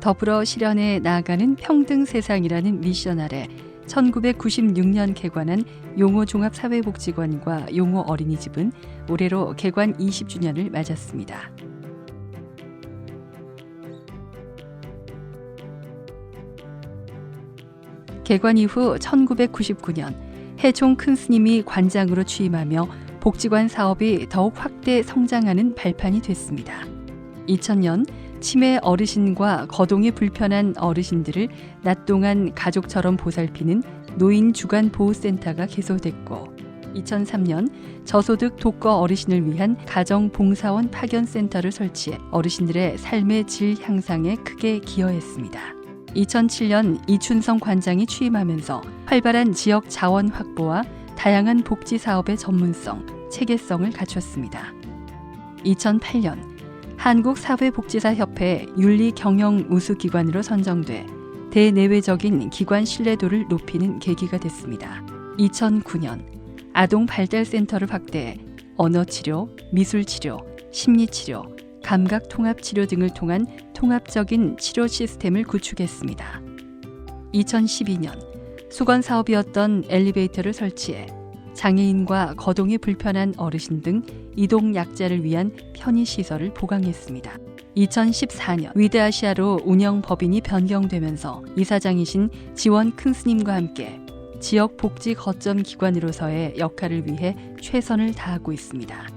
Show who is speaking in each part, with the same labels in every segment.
Speaker 1: 더불어 실현해 나아가는 평등 세상이라는 미션 아래 1996년 개관한 용호 종합사회복지관과 용호 어린이집은 올해로 개관 20주년을 맞았습니다. 개관 이후 1999년 해종 큰 스님이 관장으로 취임하며 복지관 사업이 더욱 확대 성장하는 발판이 됐습니다. 2000년 치매 어르신과 거동이 불편한 어르신들을 낮 동안 가족처럼 보살피는 노인 주간 보호센터가 개소됐고 2003년 저소득 독거 어르신을 위한 가정 봉사원 파견 센터를 설치해 어르신들의 삶의 질 향상에 크게 기여했습니다. 2007년 이춘성 관장이 취임하면서 활발한 지역 자원 확보와 다양한 복지 사업의 전문성, 체계성을 갖췄습니다. 2008년 한국사회복지사협회 윤리경영 우수기관으로 선정돼 대내외적인 기관 신뢰도를 높이는 계기가 됐습니다. 2009년 아동 발달센터를 확대해 언어치료, 미술치료, 심리치료, 감각통합치료 등을 통한 통합적인 치료 시스템을 구축했습니다. 2012년 수건 사업이었던 엘리베이터를 설치해 장애인과 거동이 불편한 어르신 등 이동 약자를 위한 편의 시설을 보강했습니다. 2014년 위드아시아로 운영 법인이 변경되면서 이사장이신 지원 큰 스님과 함께 지역 복지 거점 기관으로서의 역할을 위해 최선을 다하고 있습니다.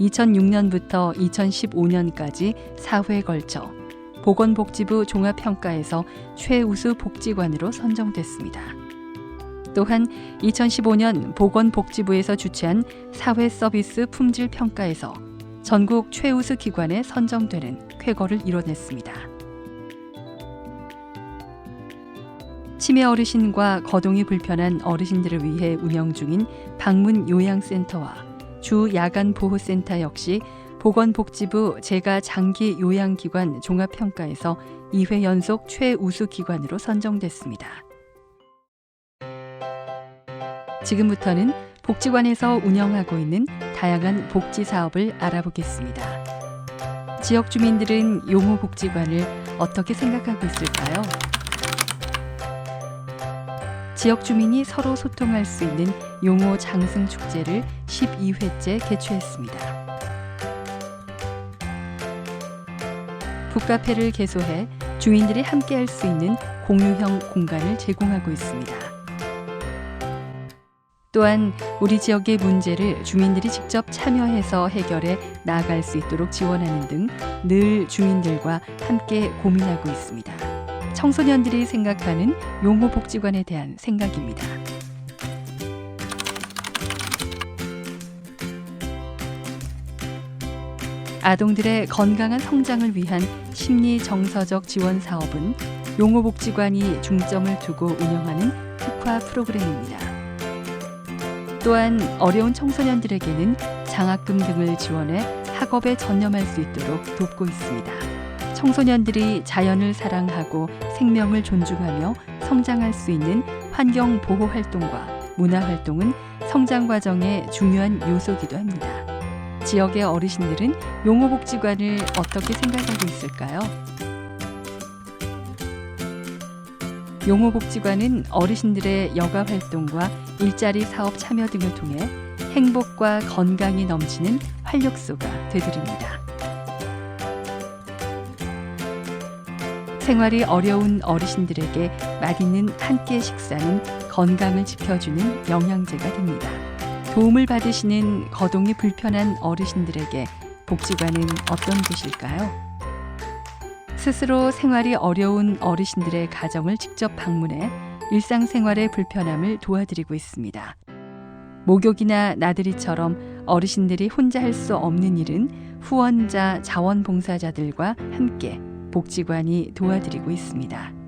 Speaker 1: 2006년부터 2015년까지 4회 걸쳐 보건복지부 종합평가에서 최우수 복지관으로 선정됐습니다. 또한 2015년 보건복지부에서 주최한 사회 서비스 품질 평가에서 전국 최우수 기관에 선정되는 쾌거를 이뤄냈습니다. 치매 어르신과 거동이 불편한 어르신들을 위해 운영 중인 방문 요양센터와 주 야간 보호센터 역시 보건복지부 제가 장기 요양기관 종합평가에서 2회 연속 최우수 기관으로 선정됐습니다. 지금부터는 복지관에서 운영하고 있는 다양한 복지 사업을 알아보겠습니다. 지역 주민들은 용호 복지관을 어떻게 생각하고 있을까요? 지역 주민이 서로 소통할 수 있는 용호 장승 축제를 12회째 개최했습니다. 북카페를 개소해 주민들이 함께 할 수 있는 공유형 공간을 제공하고 있습니다. 또한 우리 지역의 문제를 주민들이 직접 참여해서 해결해 나아갈 수 있도록 지원하는 등 늘 주민들과 함께 고민하고 있습니다. 청소년들이 생각하는 용호복지관에 대한 생각입니다. 아동들의 건강한 성장을 위한 심리 정서적 지원 사업은 용호복지관이 중점을 두고 운영하는 특화 프로그램입니다. 또한 어려운 청소년들에게는 장학금 등을 지원해 학업에 전념할 수 있도록 돕고 있습니다. 청소년들이 자연을 사랑하고 생명을 존중하며 성장할 수 있는 환경 보호 활동과 문화 활동은 성장 과정의 중요한 요소기도 합니다. 지역의 어르신들은 용호복지관을 어떻게 생각하고 있을까요? 용호복지관은 어르신들의 여가 활동과 일자리 사업 참여 등을 통해 행복과 건강이 넘치는 활력소가 되드립니다. 생활이 어려운 어르신들에게 맛있는 한 끼 식사는 건강을 지켜주는 영양제가 됩니다. 도움을 받으시는 거동이 불편한 어르신들에게 복지관은 어떤 곳일까요? 스스로 생활이 어려운 어르신들의 가정을 직접 방문해 일상생활의 불편함을 도와드리고 있습니다. 목욕이나 나들이처럼 어르신들이 혼자 할 수 없는 일은 후원자, 자원봉사자들과 함께 복지관이 도와드리고 있습니다.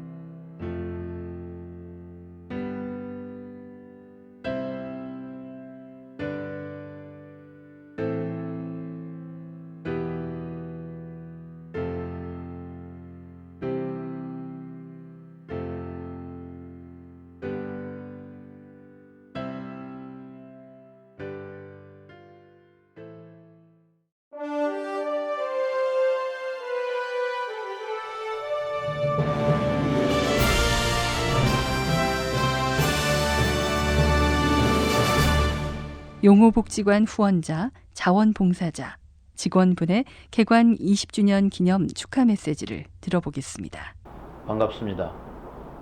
Speaker 1: 용호복지관 후원자, 자원봉사자, 직원분의 개관 20주년 기념 축하 메시지를 들어보겠습니다.
Speaker 2: 반갑습니다.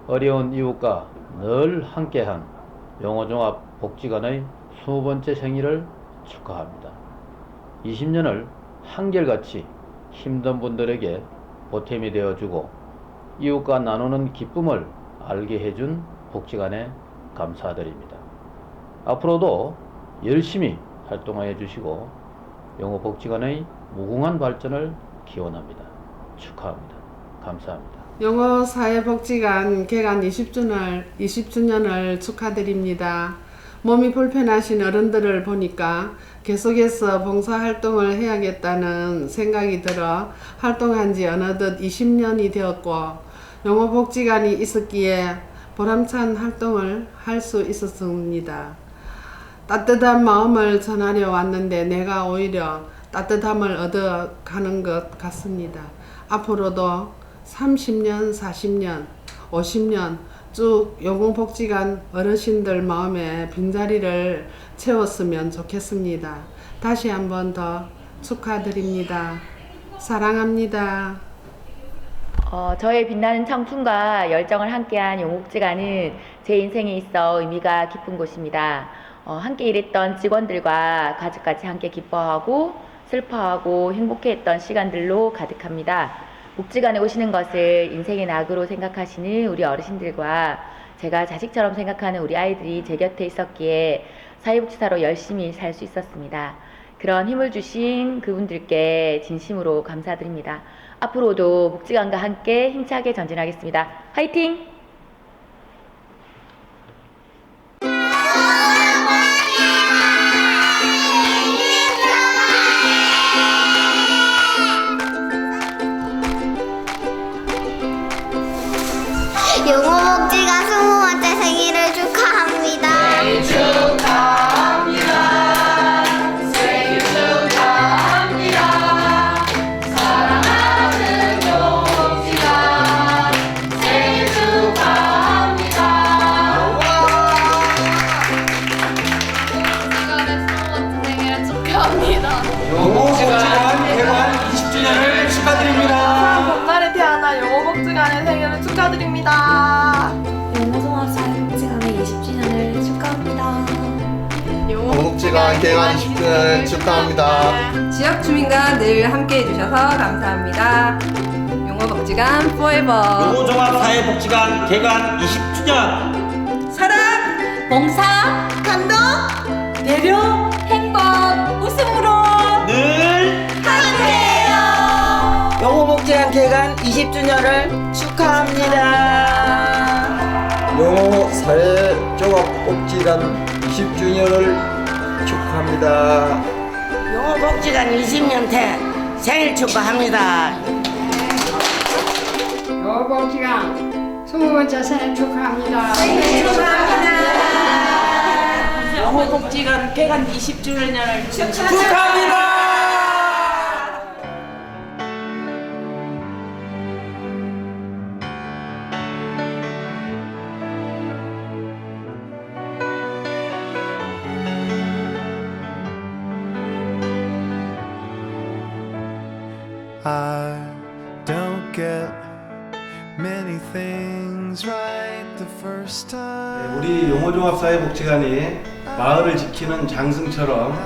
Speaker 2: 어려운 이웃과 늘 함께한 용호종합 복지관의 20번째 생일을 축하합니다. 20년을 한결같이 힘든 분들에게 보탬이 되어주고 이웃과 나누는 기쁨을 알게 해준 복지관에 감사드립니다. 앞으로도 열심히 활동해 주시고 용호복지관의 무궁한 발전을 기원합니다. 축하합니다. 감사합니다.
Speaker 3: 영어 사회복지관 개관 20주년을, 20주년을 축하드립니다. 몸이 불편하신 어른들을 보니까 계속해서 봉사활동을 해야겠다는 생각이 들어 활동한 지 어느덧 20년이 되었고 영어복지관이 있었기에 보람찬 활동을 할 수 있었습니다. 따뜻한 마음을 전하려 왔는데 내가 오히려 따뜻함을 얻어가는 것 같습니다. 앞으로도 30년, 40년, 50년 쭉 용궁복지관 어르신들 마음에 빈자리를 채웠으면 좋겠습니다. 다시 한 번 더 축하드립니다. 사랑합니다.
Speaker 4: 어, 저의 빛나는 청춘과 열정을 함께한 용옥지관은 제 인생에 있어 의미가 깊은 곳입니다. 어, 함께 일했던 직원들과 가족까지 함께 기뻐하고 슬퍼하고 행복해했던 시간들로 가득합니다. 복지관에 오시는 것을 인생의 낙으로 생각하시는 우리 어르신들과 제가 자식처럼 생각하는 우리 아이들이 제 곁에 있었기에 사회복지사로 열심히 살 수 있었습니다. 그런 힘을 주신 그분들께 진심으로 감사드립니다. 앞으로도 복지관과 함께 힘차게 전진하겠습니다. 화이팅!
Speaker 5: 용호
Speaker 6: 개관 20주년을
Speaker 7: 축하합니다.
Speaker 8: 지역 주민과 늘 함께 해주셔서 감사합니다. 용어복지관 포에버.
Speaker 9: 용호종합사회복지관 개관 20주년
Speaker 8: 사랑,
Speaker 7: 봉사,
Speaker 5: 감동
Speaker 7: 배려, 행복, 웃음으로
Speaker 9: 늘
Speaker 8: 영어복지관 개관 20주년을 축하합니다.
Speaker 6: 영호 사회 종합복지관 20주년을 축하합니다.
Speaker 10: 용호복지관 20년째 생일 축하합니다.
Speaker 3: 영어복지관 스무 번째 생일 축하합니다.
Speaker 8: 영어복지관 개관 20주년을
Speaker 6: 축하합니다.
Speaker 11: I don't get many things right the first time.
Speaker 12: 우리 용호종합사회복지관이 마을을 지키는 장승처럼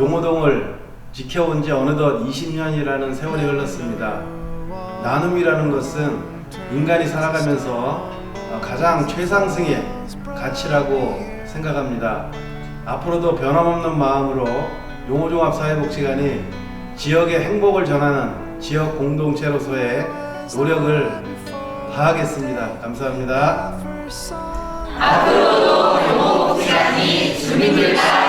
Speaker 12: 용호동을 지켜온 지 어느덧 20년이라는 세월이 흘렀습니다. 나눔이라는 것은 인간이 살아가면서 가장 최상승의 가치라고 생각합니다. 앞으로도 변함없는 마음으로 용호종합사회복지관이 지역의 행복을 전하는 지역 공동체로서의 노력을 다하겠습니다. 감사합니다.
Speaker 11: 앞으로도 교목국장이 주민들과